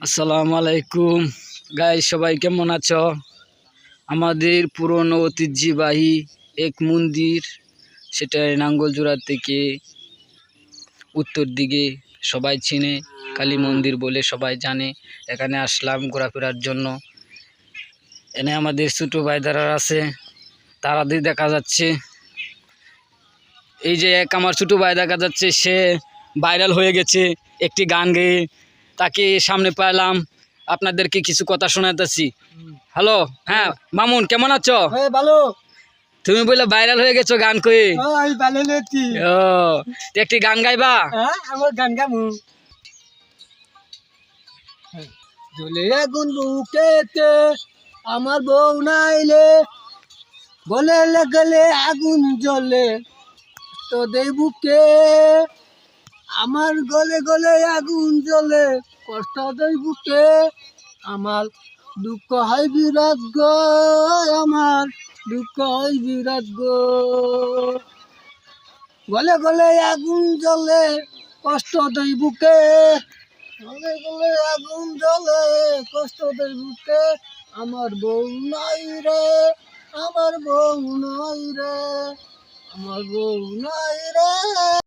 আসসালামু আলাইকুম। গাই সবাই কেমন আছো? আমাদের পুরনো ঐতিহ্যবাহী এক মন্দির সেটা নাঙ্গলজোড়া থেকে উত্তর দিকে সবাই চিনে, কালী মন্দির বলে সবাই জানে। এখানে আসলাম ঘোরাফেরার জন্য। এনে আমাদের ছোটো ভাইদারা আছে তারাদের দেখা যাচ্ছে। এই যে এক আমার ছোটো ভাই দেখা যাচ্ছে, সে ভাইরাল হয়ে গেছে একটি গান গেয়ে। তাকে সামনে পেলাম। আপনাদেরকে কিছু কথা শোনাতেছি হ্যালো হ্যাঁ মামুন কেমন আছো? হ্যাঁ ভালো। তুমি বলে ভাইরাল হয়ে গেছো গান কয়ে। হ্যাঁ, ও একটি গান গাইবা? হ্যাঁ আমার গান গামু জ্বলে আগুন বুকেতে আমার বউ নাইলে। বলে লাগলে আগুন জ্বলে তো দেই বুকে। আমার গলে গলে আগুন জ্বলে, কষ্ট দেই বুকে। আমার দুঃখ হয় বিরাট গো, আমার দুঃখ হয় বিরাট গো। গলে গলে আগুন জ্বলে, কষ্ট দেই বুকে। গলে গলে আগুন জ্বলে, কষ্ট দেই বুকে। আমার বউ নাই রে, আমার বউ নাই রে, আমার বউ নাই রে।